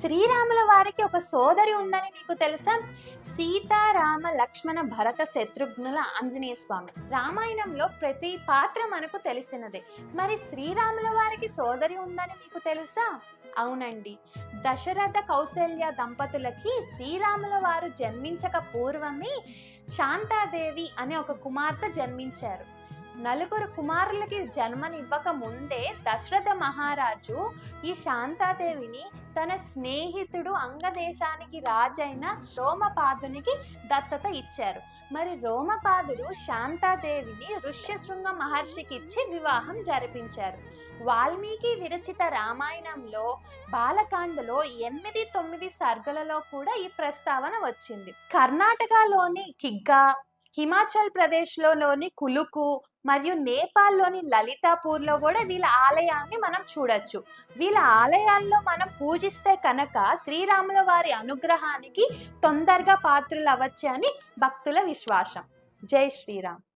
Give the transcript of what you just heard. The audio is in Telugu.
శ్రీరాముల వారికి ఒక సోదరి ఉందని మీకు తెలుసా? సీతారామ లక్ష్మణ భరత శత్రుఘ్నుల ఆంజనేయ స్వామి. రామాయణంలో ప్రతి పాత్ర మనకు తెలిసినదే. మరి శ్రీరాముల వారికి సోదరి ఉందని మీకు తెలుసా? అవునండి. దశరథ కౌశల్య దంపతులకి శ్రీరాముల వారు జన్మించక పూర్వమే శాంతాదేవి అనే ఒక కుమార్తె జన్మించారు. నలుగురు కుమారులకి జన్మనివ్వక ముందే దశరథ మహారాజు ఈ శాంతాదేవిని తన స్నేహితుడు అంగదేశానికి రాజైన రోమపాదునికి దత్తత ఇచ్చారు. మరి రోమపాదుడు శాంతాదేవిని ఋష్యశృంగ మహర్షికి ఇచ్చి వివాహం జరిపించారు. వాల్మీకి విరచిత రామాయణంలో బాలకాండలో ఎనిమిది తొమ్మిది సర్గలలో కూడా ఈ ప్రస్తావన వచ్చింది. కర్ణాటకలోని కిగ్గా హిమాచల్ ప్రదేశ్లోని కులుకు మరియు నేపాల్లోని లలితాపూర్లో కూడా వీళ్ళ ఆలయాన్ని మనం చూడొచ్చు. వీళ్ళ ఆలయాల్లో మనం పూజిస్తే కనుక శ్రీరాముల వారి అనుగ్రహానికి తొందరగా పాత్రలు అవ్వచ్చు అని భక్తుల విశ్వాసం. జై శ్రీరామ్.